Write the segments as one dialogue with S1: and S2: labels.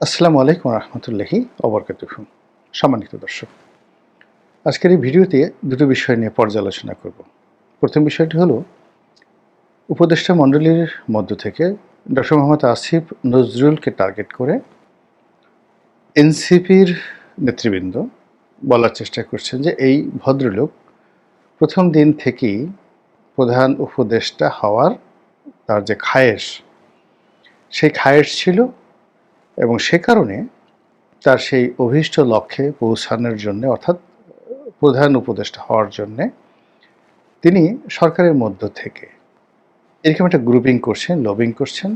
S1: আসসালামু আলাইকুম রহমতুল্লাহি অবরকাতুহ সম্মানিত দর্শক, আজকের এই ভিডিওতে দুটো বিষয় নিয়ে পর্যালোচনা করব। প্রথম বিষয়টি হলো, উপদেষ্টা মণ্ডলীর মধ্য থেকে ডক্টর মোহাম্মদ আসিফ নজরুলকে টার্গেট করে এনসিপির নেতৃবৃন্দ বলার চেষ্টা করছেন যে এই ভদ্রলোক প্রথম দিন থেকেই প্রধান উপদেষ্টা হওয়ার তার যে খায়েশ, সেই খায়েশ ছিল এবং সে কারণে তার সেই অভীষ্ট লক্ষ্যে পৌঁছানোর জন্য, অর্থাৎ প্রধান উপদেষ্টা হওয়ার জন্যে, তিনি সরকারের মধ্য থেকে এরকম একটা গ্রুপিং করছেন লবিং করছেন,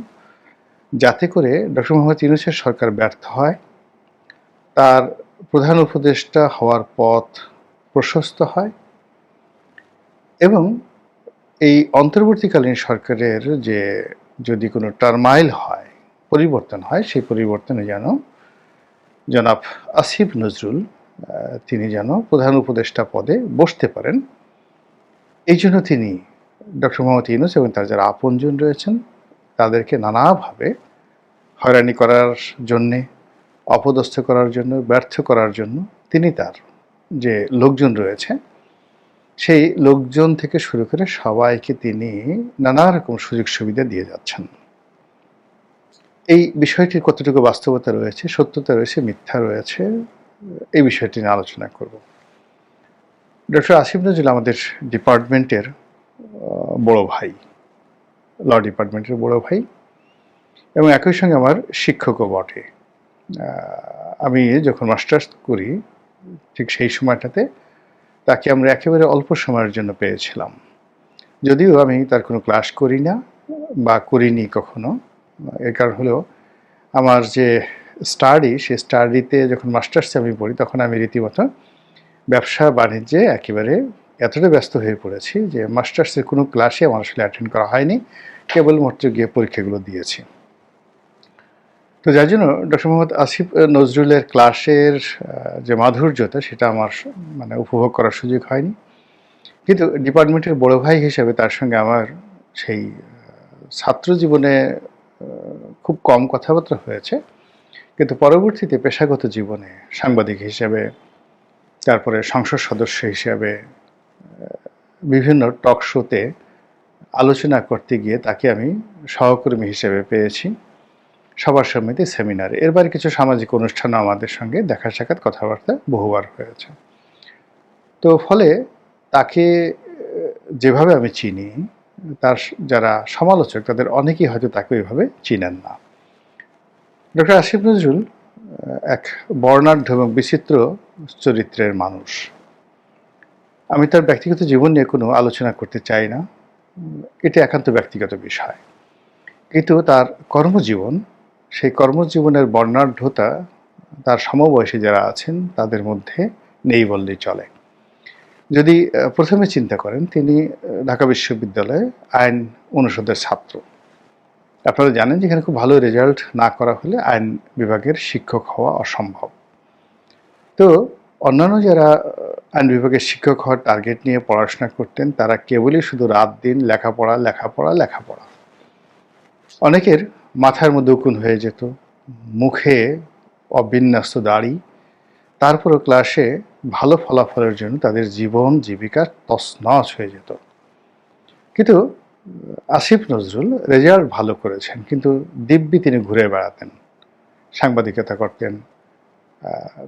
S1: যাতে করে ডক্টর মোহাম্মদ ইউনুসের সরকার ব্যর্থ হয়, তার প্রধান উপদেষ্টা হওয়ার পথ প্রশস্ত হয় এবং এই অন্তর্বর্তীকালীন সরকারের যে যদি কোনো টার্মাইল হয় পরিবর্তন হয়, সেই পরিবর্তনে যেন জনাব আসিফ নজরুল তিনি যেন প্রধান উপদেষ্টা পদে বসতে পারেন। এই জন্য তিনি ডক্টর মোহাম্মদ ইউনুস এবং তার যারা আপনজন রয়েছেন, তাদেরকে নানাভাবে হয়রানি করার জন্যে, অপদস্থ করার জন্য, ব্যর্থ করার জন্য তিনি তার যে লোকজন রয়েছে, সেই লোকজন থেকে শুরু করে সবাইকে তিনি নানা রকম সুযোগ সুবিধা দিয়ে যাচ্ছেন। এই বিষয়টির কতটুকু বাস্তবতা রয়েছে, সত্যতা রয়েছে, মিথ্যা রয়েছে, এই বিষয়টি নিয়ে আলোচনা করব। ডক্টর আসিফ নজরুল আমাদের ডিপার্টমেন্টের বড় ভাই, ল ডিপার্টমেন্টের বড় ভাই এবং একই সঙ্গে আমার শিক্ষকও বটে। আমি যখন মাস্টার্স করি, ঠিক সেই সময়টাতে তাকে আমরা একেবারে অল্প সময়ের জন্য পেয়েছিলাম। যদিও আমি তার কোনো ক্লাস করি না বা করিনি কখনো। এর কারণ হলো আমার যে স্টাডি সেই স্টাডিতে যখন মাস্টার্সে আমি পড়ি, তখন আমি রীতিমতো ব্যবসা, বাণিজ্যে একেবারে এতটা ব্যস্ত হয়ে পড়েছি যে মাস্টার্সের কোনো ক্লাসে আমার আসলে অ্যাটেন্ড করা হয়নি। কেবলমাত্র গিয়ে পরীক্ষাগুলো দিয়েছি। তো যার জন্য ডক্টর মোহাম্মদ আসিফ নজরুলের ক্লাসের যে মাধুর্যতা, সেটা আমার মানে উপভোগ করার সুযোগ হয়নি। কিন্তু ডিপার্টমেন্টের বড় ভাই হিসেবে তার সঙ্গে আমার সেই ছাত্র জীবনে খুব কম কথাবার্তা হয়েছে। কিন্তু পরবর্তীতে পেশাগত জীবনে সাংবাদিক হিসেবে, তারপরে সংসদ সদস্য হিসেবে বিভিন্ন টক শোতে আলোচনা করতে গিয়ে তাকে আমি সহকর্মী হিসেবে পেয়েছি। সবার সমিতি সেমিনারে। এরবার কিছু সামাজিক অনুষ্ঠানও আমাদের সঙ্গে দেখা সাক্ষাৎ কথাবার্তা বহুবার হয়েছে। তো ফলে তাকে যেভাবে আমি চিনি তার যারা সমালোচক, তাদের অনেকেই হয়তো তাকে ওইভাবে চিনেন না। ডক্টর আসিফ নজরুল এক বর্ণাঢ্য এবং বিচিত্র চরিত্রের মানুষ। আমি তার ব্যক্তিগত জীবন নিয়ে কোনো আলোচনা করতে চাই না। এটা একান্ত ব্যক্তিগত বিষয়। কিন্তু তার কর্মজীবন, সেই কর্মজীবনের বর্ণাঢ্যতা, তার সমবয়সী যারা আছেন, তাদের মধ্যে নেই বললেই চলে। যদি প্রথমে চিন্তা করেন, তিনি ঢাকা বিশ্ববিদ্যালয়ে আইন অনুষদের ছাত্র। আপনারা জানেন যে এখানে খুব ভালো রেজাল্ট না করা হলে আইন বিভাগের শিক্ষক হওয়া অসম্ভব। তো, অন্যান্য যারা আইন বিভাগের শিক্ষক হওয়ার টার্গেট নিয়ে পড়াশোনা করতেন, তারা কেবলই শুধু রাত দিন লেখাপড়া লেখাপড়া লেখাপড়া। অনেকের মাথার মধ্যে উকুন হয়ে যেত, মুখে অবিন্যস্ত দাড়ি তারপরও ক্লাসে ভালো ফলাফলের জন্য তাদের জীবন, জীবিকা তছনছ হয়ে যেত। কিন্তু, আসিফ নজরুল রেজাল্ট ভালো করেছেন, কিন্তু দিব্যি তিনি ঘুরে বেড়াতেন। সাংবাদিকতা করতেন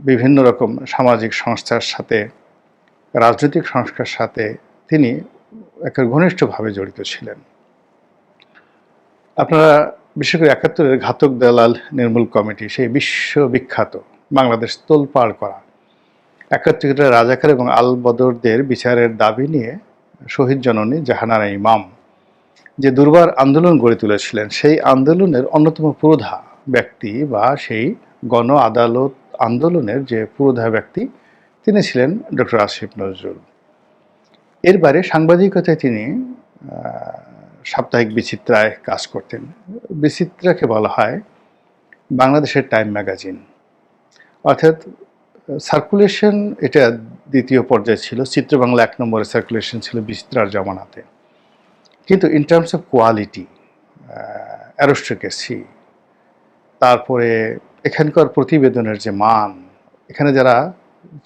S1: বিভিন্ন রকম সামাজিক সংস্থার সাথে, রাজনৈতিক সংস্কার সাথে তিনি একটা ঘনিষ্ঠভাবে জড়িত ছিলেন। আপনারা বিশেষ করে একাত্তরের ঘাতক দালাল নির্মূল কমিটি, সেই বিশ্ববিখ্যাত বাংলাদেশ তোলপাড় করা। একাত্তরের রাজাকার এবং আল বদরদের বিচারের দাবি নিয়ে শহীদ জননী জাহানারা ইমাম যে দুর্বার আন্দোলন গড়ে তুলেছিলেন, সেই আন্দোলনের অন্যতম পুরোধা ব্যক্তি বা সেই গণ আদালত আন্দোলনের যে পুরোধা ব্যক্তি, তিনি ছিলেন ডক্টর আসিফ নজরুল। এর বাইরে সাংবাদিকতায় তিনি সাপ্তাহিক বিচিত্রায় কাজ করতেন। বিচিত্রাকে বলা হয় বাংলাদেশের টাইম ম্যাগাজিন। অর্থাৎ সার্কুলেশন এটা দ্বিতীয় পর্যায়ে ছিল। চিত্র বাংলা এক নম্বরে সার্কুলেশন ছিল বিচিত্রার জমানাতে। কিন্তু in terms of quality aristocracy তারপরে এখানকার প্রতিবেদনের যে মান, এখানে যারা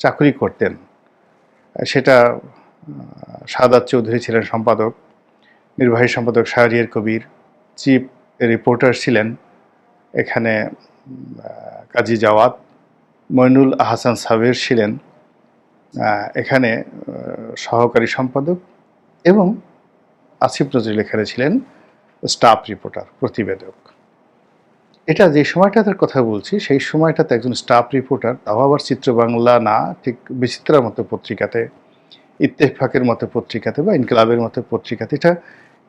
S1: চাকরি করতেন, সেটা সাদাত চৌধুরী ছিলেন সম্পাদক, নির্বাহী সম্পাদক শাহরিয়ার কবির, চিফ রিপোর্টার ছিলেন, এখানে কাজী জাওয়াত মইনুল আহসান সাবের ছিলেন এখানে সহকারী সম্পাদক এবং আসিফ নজরুল এখানে ছিলেন স্টাফ রিপোর্টার, প্রতিবেদক। এটা যে সময়টাতে কথা বলছি, সেই সময়টাতে একজন স্টাফ রিপোর্টার, তাও আবার চিত্র বাংলা না, ঠিক বিচিত্রার মতো পত্রিকাতে, ইত্তেফাকের মতো পত্রিকাতে বা ইনকলাবের মতো পত্রিকাতে, এটা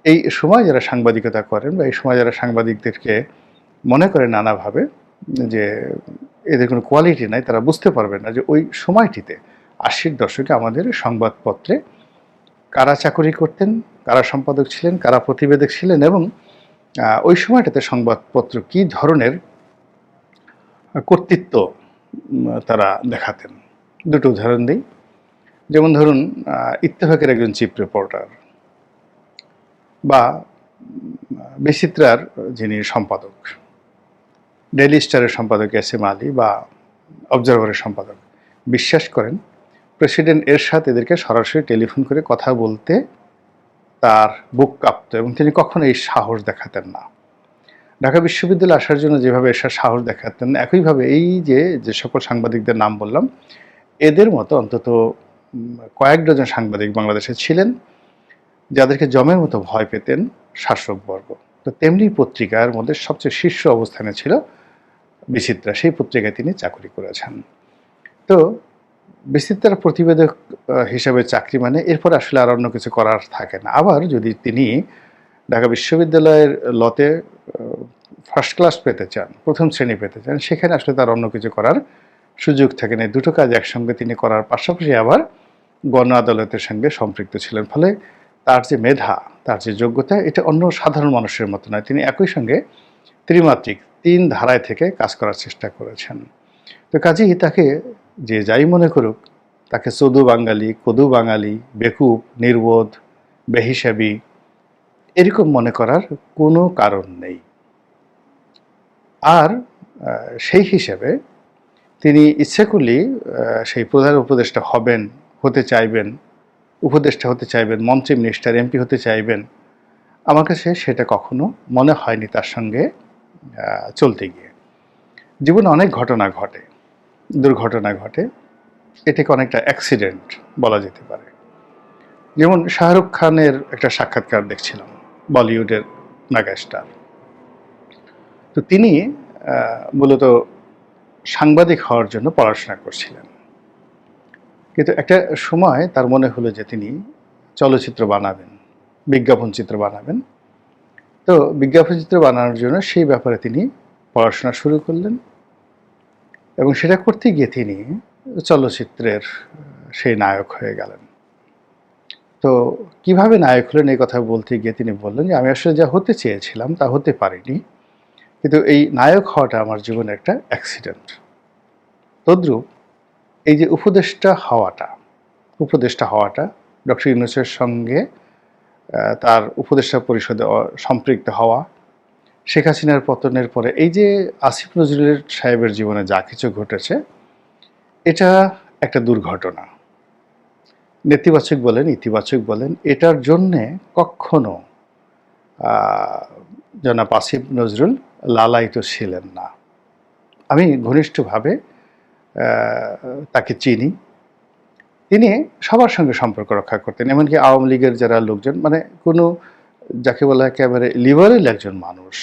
S1: এই সময় যারা সাংবাদিকতা করেন বা এই সময় যারা সাংবাদিকদেরকে মনে করেন নানাভাবে যে এদের কোনো কোয়ালিটি নাই, তারা বুঝতে পারবেন না যে ওই সময়টিতে আশির দশকে আমাদের সংবাদপত্রে কারা চাকরি করতেন, কারা সম্পাদক ছিলেন, কারা প্রতিবেদক ছিলেন এবং ওই সময়টাতে সংবাদপত্র কি ধরনের কর্তৃত্ব তারা দেখাতেন। দুটো উদাহরণ দিই। যেমন ধরুন ইত্তেফাকের একজন চিফ রিপোর্টার বা বিচিত্রার যিনি সম্পাদক। ডেইলি স্টারের সম্পাদক এস এম আলী বা অবজারভারের সম্পাদক। বিশ্বাস করেন প্রেসিডেন্ট এরশাদ এদেরকে সরাসরি টেলিফোন করে কথা বলতে তার বুক কাঁপত এবং তিনি কখনো এই সাহস দেখাতেন না। ঢাকা বিশ্ববিদ্যালয়ে আসার জন্য যেভাবে এরশাদ সাহস দেখাতেন, একইভাবে এই যে যে সকল সাংবাদিকদের নাম বললাম, এদের মতো অন্তত কয়েক ডজন সাংবাদিক বাংলাদেশে ছিলেন, যাদেরকে জমের মতো ভয় পেতেন শাসকবর্গ। তো তেমনি পত্রিকার মধ্যে সবচেয়ে শীর্ষ অবস্থানে ছিল বিচিত্রা। সেই পত্রিকায় তিনি চাকরি করেছেন। তো বিচিত্রার প্রতিবেদক হিসাবে চাকরি মানে এরপর আসলে আর অন্য কিছু করার থাকে না। আবার যদি তিনি ঢাকা বিশ্ববিদ্যালয়ের লতে ফার্স্ট ক্লাস পেতে চান, প্রথম শ্রেণি পেতে চান, সেখানে আসলে তার অন্য কিছু করার সুযোগ থাকে না। দুটো কাজ একসঙ্গে তিনি করার পাশাপাশি আবার গণ আদালতের সঙ্গে সম্পৃক্ত ছিলেন। ফলে তার যে মেধা তার যে যোগ্যতা, এটা অন্য সাধারণ মানুষের মতো নয়। তিনি একই সঙ্গে ত্রিমাত্রিক, তিন ধারায় থেকে কাজ করার চেষ্টা করেছেন। তো কাজেই তাকে যে যাই মনে করুক, তাকে চদু বাঙালি, কদু বাঙালি, বেকুব, নির্বোধ, বেহিসাবি, এরকম মনে করার কোনো কারণ নেই। আর সেই হিসেবে তিনি ইচ্ছে করলেই সেই প্রধান উপদেষ্টা হবেন, হতে চাইবেন উপদেষ্টা হতে চাইবেন, মন্ত্রী মিনিস্টার, এমপি হতে চাইবেন, আমার কাছে সেটা কখনো মনে হয়নি তার সঙ্গে চলতে গিয়ে। জীবনে অনেক ঘটনা ঘটে, দুর্ঘটনা ঘটে, এটাকে অনেকটা অ্যাক্সিডেন্ট বলা যেতে পারে। যেমন শাহরুখ খানের একটা সাক্ষাৎকার দেখছিলাম, বলিউডের মেগাস্টার তো তিনি মূলত সাংবাদিক হওয়ার জন্য পড়াশোনা করছিলেন। কিন্তু একটা সময় তার মনে হলো যে তিনি চলচ্চিত্র বানাবেন, বিজ্ঞাপন চিত্র বানাবেন। তো বিজ্ঞাপন চিত্র বানানোর জন্য সেই ব্যাপারে তিনি পড়াশোনা শুরু করলেন এবং সেটা করতে গিয়ে তিনি চলচ্চিত্রের সেই নায়ক হয়ে গেলেন। তো কীভাবে নায়ক হলেন এই কথা বলতে গিয়ে তিনি বললেন যে আমি আসলে যা হতে চেয়েছিলাম তা হতে পারিনি, কিন্তু এই নায়ক হওয়াটা আমার জীবনে একটা অ্যাক্সিডেন্ট। তদ্রূপ এই যে উপদেষ্টা হওয়াটা উপদেষ্টা হওয়াটা, ডক্টর ইউনুসের সঙ্গে তার উপদেষ্টা পরিষদে সম্পৃক্ত হওয়া, শেখ হাসিনার পতনের পরে এই যে আসিফ নজরুলের সাহেবের জীবনে যা কিছু ঘটেছে, এটা একটা দুর্ঘটনা। নেতিবাচক বলেন, ইতিবাচক বলেন, এটার জন্যে কখনো জনাব আসিফ নজরুল লালায়িত ছিলেন না। আমি ঘনিষ্ঠভাবে তাকে চিনি। তিনি সবার সঙ্গে সম্পর্ক রক্ষা করতেন। এমনকি আওয়ামী লীগের যারা লোকজন মানে কোনো যাকে বলা হয় একেবারে লিবারেল একজন মানুষ,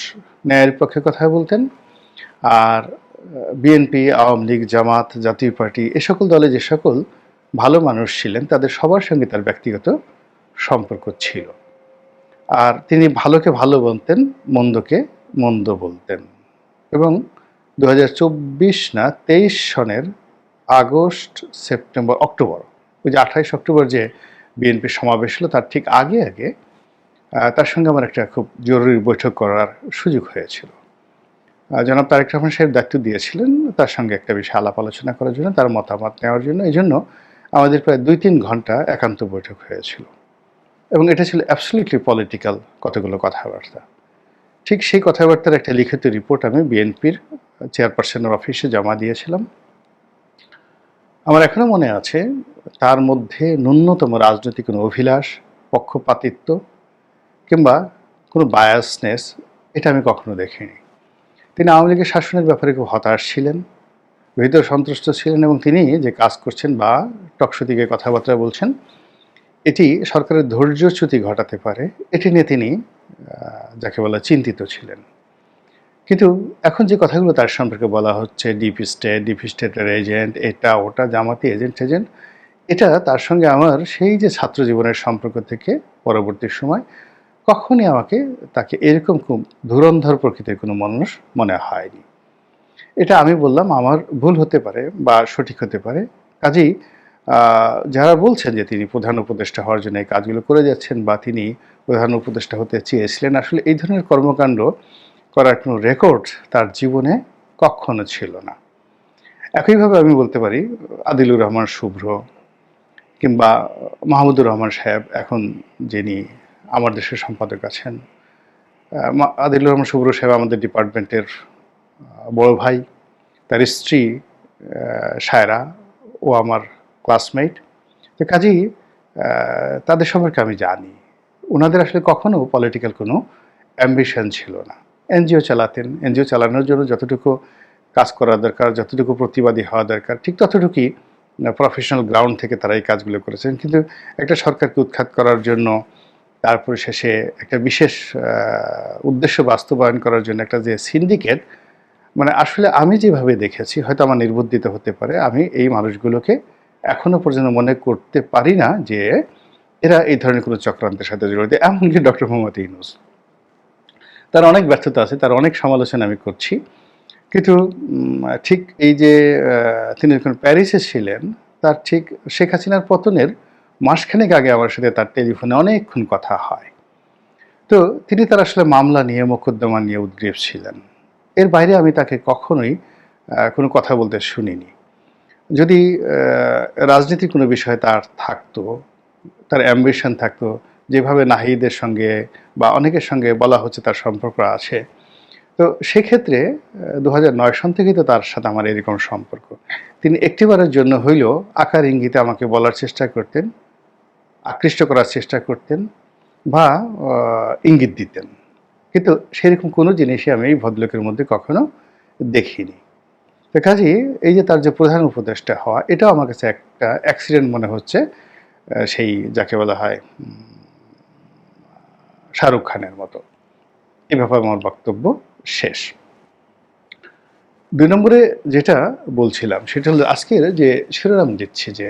S1: ন্যায়ের পক্ষে কথা বলতেন। আর বিএনপি আওয়ামী লীগ, জামাত, জাতীয় পার্টি, এ সকল দলে যে সকল ভালো মানুষ ছিলেন, তাদের সবার সঙ্গে তার ব্যক্তিগত সম্পর্ক ছিল। আর তিনি ভালোকে ভালো বলতেন, মন্দকে মন্দ বলতেন। এবং দু হাজার চব্বিশ না, তেইশ সনের আগস্ট, সেপ্টেম্বর, অক্টোবর। ওই যে আঠাইশ অক্টোবর যে বিএনপির সমাবেশ হলো, তার ঠিক আগে আগে তার সঙ্গে আমার একটা খুব জরুরি বৈঠক করার সুযোগ হয়েছিল। জনাব তারেক রহমান সাহেব দায়িত্ব দিয়েছিলেন, তার সঙ্গে একটা বিষয়ে আলাপ আলোচনা করার জন্য, তার মতামত নেওয়ার জন্য। এই জন্য আমাদের প্রায় দুই তিন ঘণ্টা একান্ত বৈঠক হয়েছিল। এবং এটা ছিল অ্যাবসলিউটলি পলিটিক্যাল কতগুলো কথাবার্তা। ঠিক সেই কথাবার্তার একটা লিখিত রিপোর্ট আমি বিএনপির চেয়ারপারসনের অফিসে জমা দিয়েছিলাম। আমার এখনও মনে আছে, তার মধ্যে ন্যূনতম রাজনৈতিক কোনো অভিলাষ, পক্ষপাতিত্ব কিংবা কোনো বায়াসনেস এটা আমি কখনো দেখিনি। তিনি আওয়ামী লীগের শাসনের ব্যাপারে খুব হতাশ ছিলেন, ভীত সন্তুষ্ট ছিলেন এবং তিনি যে কাজ করছেন বা টকশো কথাবার্তা বলছেন, এটি সরকারের ধৈর্যচ্যুতি ঘটাতে পারে। এটি নিয়ে তিনি যাকে বলা চিন্তিত ছিলেন। কিন্তু এখন যে কথাগুলো তার সম্পর্কে বলা হচ্ছে, ডিপ স্টেট, ডিপ স্টেটের এজেন্ট, এটা, ওটা, জামাতি, এজেন্ট এজেন্ট, এটা তার সঙ্গে আমার সেই যে ছাত্র জীবনের সম্পর্ক থেকে পরবর্তী সময় কখনই আমাকে তাকে এরকম খুব ধুরন্ধর প্রকৃতির কোনো মানুষ মনে হয়নি। এটা আমি বললাম, আমার ভুল হতে পারে বা সঠিক হতে পারে। কাজেই যারা বলছেন যে তিনি প্রধান উপদেষ্টা হওয়ার জন্য এই কাজগুলো করে যাচ্ছেন বা তিনি প্রধান উপদেষ্টা হতে চেয়েছিলেন, আসলে এই ধরনের কর্মকাণ্ড করার কোনো রেকর্ড তার জীবনে কখনো ছিল না। একইভাবে আমি বলতে পারি, আদিলুর রহমান শুভ্র কিংবা মাহমুদুর রহমান সাহেব এখন যিনি আমার দেশের সম্পাদক আছেন আদিলুর রহমান শুভ্র সাহেব আমাদের ডিপার্টমেন্টের বড় ভাই, তার স্ত্রী সায়রা, ও আমার ক্লাসমেট তো কাজেই তাদের সম্পর্কে আমি জানি। ওনাদের আসলে কখনো পলিটিক্যাল কোনো অ্যাম্বিশন ছিল না। এনজিও চালাতেন। এনজিও চালানোর জন্য যতটুকু কাজ করা দরকার, যতটুকু প্রতিবাদী হওয়া দরকার, ঠিক ততটুকুই প্রফেশনাল গ্রাউন্ড থেকে তারা এই কাজগুলো করেছেন। কিন্তু একটা সরকারকে উৎখাত করার জন্য, তারপরে শেষে একটা বিশেষ উদ্দেশ্য বাস্তবায়ন করার জন্য একটা যে সিন্ডিকেট মানে আসলে আমি যেভাবে দেখেছি, হয়তো আমার নির্বুদ্ধিত হতে পারে, আমি এই মানুষগুলোকে এখনও পর্যন্ত মনে করতে পারি না যে এরা এই ধরনের কোনো চক্রান্তের সাথে জড়িত, এমনকি ডক্টর মোহাম্মদ ইউনুস। তার অনেক ব্যর্থতা আছে, তার অনেক সমালোচনা আমি করছি। কিন্তু ঠিক এই যে তিনি যখন প্যারিসে ছিলেন, তার ঠিক শেখ হাসিনার পতনের মাসখানেক আগে আমার সাথে তার টেলিফোনে অনেকক্ষণ কথা হয়। তো তিনি তার আসলে মামলা নিয়ে, মোকদ্দমা নিয়ে উদ্গ্রীব ছিলেন। এর বাইরে আমি তাকে কখনোই কোনো কথা বলতে শুনিনি। যদি রাজনীতির কোনো বিষয় তার থাকতো, তার অ্যাম্বিশন থাকতো, যেভাবে নাহিদের সঙ্গে বা অনেকের সঙ্গে বলা হচ্ছে তার সম্পর্ক আছে, তো সেক্ষেত্রে দু হাজার নয় সন থেকেই তো তার সাথে আমার এরকম সম্পর্ক। তিনি একটিবারের জন্য হইলেও আকার ইঙ্গিতে আমাকে বলার চেষ্টা করতেন, আকৃষ্ট করার চেষ্টা করতেন বা ইঙ্গিত দিতেন। কিন্তু সেরকম কোনো জিনিসই আমি এই ভদ্রলোকের মধ্যে কখনো দেখিনি। কাজে এই যে তার যে প্রধান উপদেষ্টা হওয়া, এটাও আমার কাছে একটা অ্যাক্সিডেন্ট মনে হচ্ছে সেই যাকে বলা হয় শাহরুখ খানের মতো। এ ব্যাপারে আমার বক্তব্য শেষ। দুই নম্বরে যেটা বলছিলাম, সেটা হলো আজকের যে শিরোনাম দিচ্ছি যে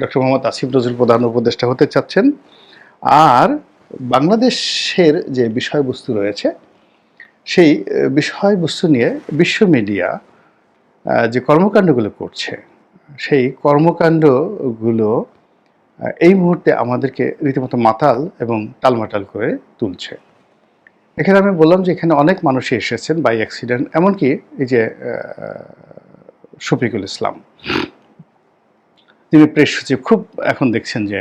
S1: ডক্টর মোহাম্মদ আসিফ নজরুল প্রধান উপদেষ্টা হতে চাচ্ছেন, আর বাংলাদেশের যে বিষয়বস্তু রয়েছে, সেই বিষয়বস্তু নিয়ে বিশ্ব মিডিয়া যে কর্মকাণ্ডগুলো করছে, সেই কর্মকাণ্ডগুলো এই মুহূর্তে আমাদেরকে রীতিমতো মাতাল এবং টালমাটাল করে তুলছে। এখানে আমি বললাম যে এখানে অনেক মানুষই এসেছেন বাই অ্যাক্সিডেন্ট এমনকি এই যে শফিকুল ইসলাম। তিনি প্রেস সচিব, খুব এখন দেখছেন যে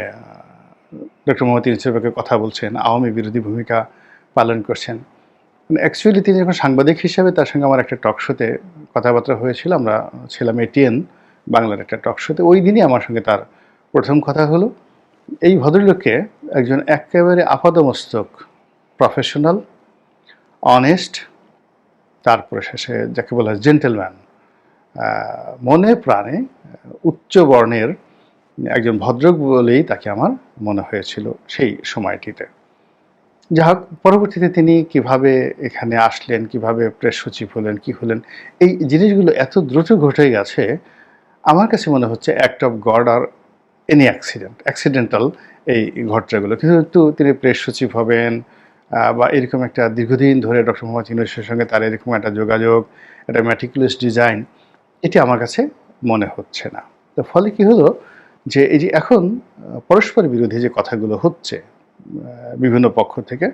S1: ডক্টর মোহাম্মদ ইউসুফকে কথা বলছেন, আওয়ামী বিরোধী ভূমিকা পালন করছেন। অ্যাকচুয়ালি তিনি যখন সাংবাদিক হিসেবে তার সঙ্গে আমার একটা টক শোতে কথাবার্তা হয়েছিল, আমরা ছিলাম এটিএন বাংলার একটা টক শোতে ওই দিনই আমার সঙ্গে তার প্রথম কথা হলো। এই ভদ্রলোককে একজন একেবারে আপাদমস্তক প্রফেশনাল অনেস্ট তারপরে শেষে যাকে বলা হয় জেন্টেলম্যান মনে প্রাণে উচ্চ বর্ণের একজন ভদ্রক বলেই তাকে আমার মনে হয়েছিল সেই সময়টিতে। যা হোক পরবর্তীতে তিনি কীভাবে এখানে আসলেন, কীভাবে প্রেস সচিব হলেন, কি হলেন, এই জিনিসগুলো এত দ্রুত ঘটে গেছে, আমার কাছে মনে হচ্ছে অ্যাক্ট অফ গড আর এনি অ্যাক্সিডেন্ট অ্যাক্সিডেন্টাল এই ঘটনাগুলো। কিন্তু একটু তিনি প্রেস সচিব হবেন বা এরকম একটা দীর্ঘদিন ধরে ডক্টর মোহাম্মদ ইউনুসের সঙ্গে তার এরকম একটা যোগাযোগ, একটা ম্যাটিকুলাস ডিজাইন এটি আমার কাছে মনে হচ্ছে না। তো ফলে কি হলো যে এই যে এখন, পরস্পর বিরোধী যে কথাগুলো হচ্ছে বিভিন্ন পক্ষ থেকে।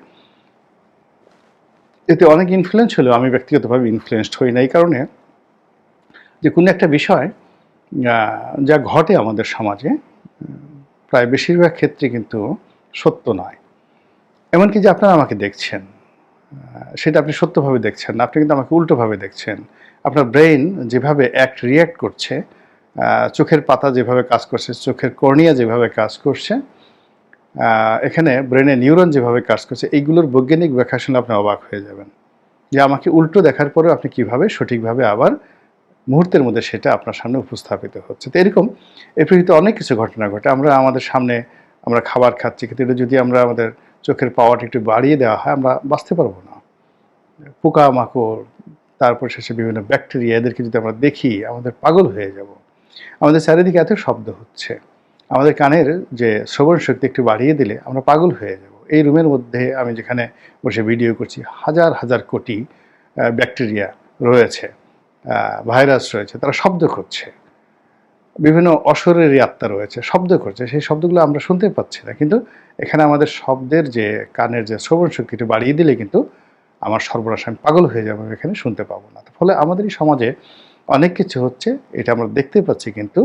S1: এতে অনেক ইনফ্লুয়েন্স হলেও আমি ব্যক্তিগতভাবে ইনফ্লুয়েসড হই না এই কারণে যে কোনো একটা বিষয় যা ঘটে আমাদের সমাজে প্রায় বেশিরভাগ ক্ষেত্রে কিন্তু সত্য নয়। এমনকি যে আপনারা আমাকে দেখছেন সেটা আপনি সত্যভাবে দেখছেন না, আপনি কিন্তু আমাকে উল্টোভাবে দেখছেন। আপনার ব্রেইন যেভাবে অ্যাক্ট রিয়্যাক্ট করছে চোখের পাতা যেভাবে কাজ করছে, চোখের কর্নিয়া যেভাবে কাজ করছে এখানে ব্রেনে নিউরন যেভাবে কাজ করছে, এইগুলোর বৈজ্ঞানিক ব্যাখ্যা শুনে আপনি অবাক হয়ে যাবেন যে আমাকে উল্টো দেখার পরেও আপনি কীভাবে সঠিকভাবে আবার মুহূর্তের মধ্যে সেটা আপনার সামনে উপস্থাপিত হচ্ছে। তো এরকম এই পৃথিবীতে অনেক কিছু ঘটনা ঘটে। আমরা আমাদের সামনে আমরা খাবার খাচ্ছি, কিন্তু এটা যদি আমরা আমাদের চোখের পাওয়ারটা একটু বাড়িয়ে দেওয়া হয়, আমরা বাঁচতে পারব না। পোকামাকড়, তারপর শেষে বিভিন্ন ব্যাকটেরিয়া এদেরকে যদি আমরা দেখি, আমাদের পাগল হয়ে যাব। আমাদের চারিদিকে এত শব্দ হচ্ছে। আমাদের কানের যে শ্রবণ শক্তি একটু বাড়িয়ে দিলে আমরা পাগল হয়ে যাব। এই রুমের মধ্যে আমি যেখানে বসে ভিডিও করছি, হাজার হাজার কোটি ব্যাকটেরিয়া রয়েছে ভাইরাস রয়েছে, তারা শব্দ করছে। বিভিন্ন অসরের আত্মা রয়েছে, শব্দ করছে। সেই শব্দগুলো আমরা শুনতে পাচ্ছি না। কিন্তু এখানে আমাদের শব্দের যে কানের যে শ্রবণ শক্তিটা বাড়িয়ে দিলে কিন্তু আমার সর্বনাশ, আমি পাগল হয়ে যাব এখানে শুনতে পাবো না। ফলে আমাদের এই সমাজে অনেক কিছু হচ্ছে, এটা আমরা দেখতে পাচ্ছি কিন্তু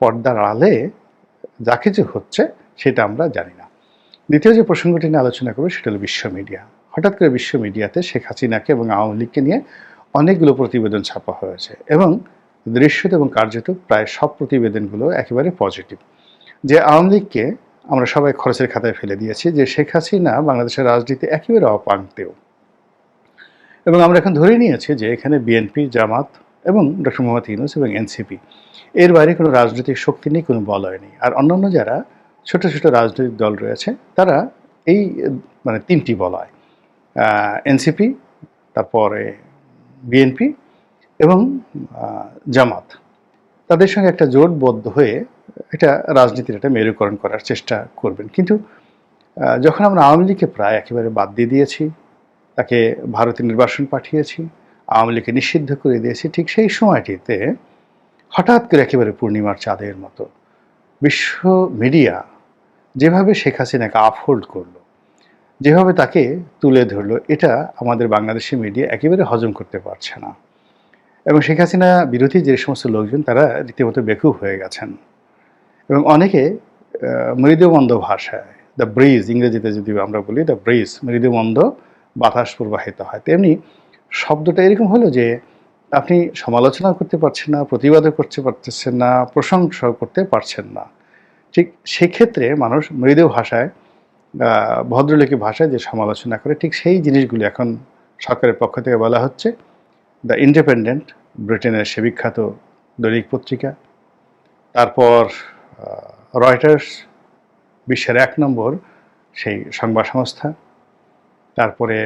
S1: পর্দার আড়ালে যা কিছু হচ্ছে সেটা আমরা জানি না। দ্বিতীয় যে প্রসঙ্গটি নিয়ে আলোচনা করব সেটা হলো বিশ্ব মিডিয়া। হঠাৎ করে বিশ্ব মিডিয়াতে শেখ হাসিনাকে এবং আওয়ামী লীগকে নিয়ে অনেকগুলো প্রতিবেদন ছাপা হয়েছে এবং দৃশ্যত এবং কার্যত প্রায় সব প্রতিবেদনগুলো একেবারে পজিটিভ। যে আওয়ামী লীগকে আমরা সবাই খরচের খাতায় ফেলে দিয়েছি যে শেখ হাসিনা বাংলাদেশের রাজনীতি একেবারে অপাঙ্ক্তেও এবং আমরা এখন ধরে নিয়েছি যে এখানে বিএনপি, জামাত এবং ডক্টর মোহাম্মদ ইউনুস এবং এনসিপি। এর বাইরে কোনো রাজনৈতিক শক্তি নেই, কোনো বলয় নেই। আর অন্যান্য যারা ছোট ছোট রাজনৈতিক দল রয়েছে, তারা এই মানে তিনটি বলয় এনসিপি, তারপরে বিএনপি এবং জামাত। তাদের সঙ্গে একটা জোটবদ্ধ হয়ে এটা রাজনীতির একটা মেরুকরণ করার চেষ্টা করবেন। কিন্তু যখন আমরা আওয়ামী লীগকে প্রায় একেবারে বাদ দিয়ে দিয়েছি, তাকে ভারতে নির্বাসন পাঠিয়েছি আওয়ামী লীগকে নিষিদ্ধ করে দিয়েছি ঠিক সেই সময়টিতে হঠাৎ করে একেবারে পূর্ণিমার চাঁদের মতো বিশ্ব মিডিয়া যেভাবে শেখ হাসিনাকে আফহোল্ড করল, যেভাবে তাকে তুলে ধরলো, এটা আমাদের বাংলাদেশি মিডিয়া একেবারে হজম করতে পারছে না। এবং শেখ হাসিনা বিরোধী যে সমস্ত লোকজন, তারা রীতিমতো বেকুব হয়ে গেছেন। এবং অনেকে মৃদুমন্দ ভাষায় দ্য ব্রিজ ইংরেজিতে যদি আমরা বলি দ্য ব্রিজ মৃদুমন্দ বাতাস প্রবাহিত হয়, তেমনি শব্দটা এরকম হলো যে আপনি সমালোচনা করতে পারছেন না, প্রতিবাদও করতে পারতেছেন না প্রশংসা করতে পারছেন না। ঠিক সেক্ষেত্রে মানুষ মৃদু ভাষায় ভদ্রলোকী ভাষায় যে সমালোচনা করে, ঠিক সেই জিনিসগুলো এখন সরকারের পক্ষ থেকে বলা হচ্ছে। দ্য ইন্ডিপেন্ডেন্ট ব্রিটেনের সে বিখ্যাত দৈনিক পত্রিকা। তারপর রয়টার্স, বিশ্বের এক নম্বর সেই সংবাদ সংস্থা। তারপরে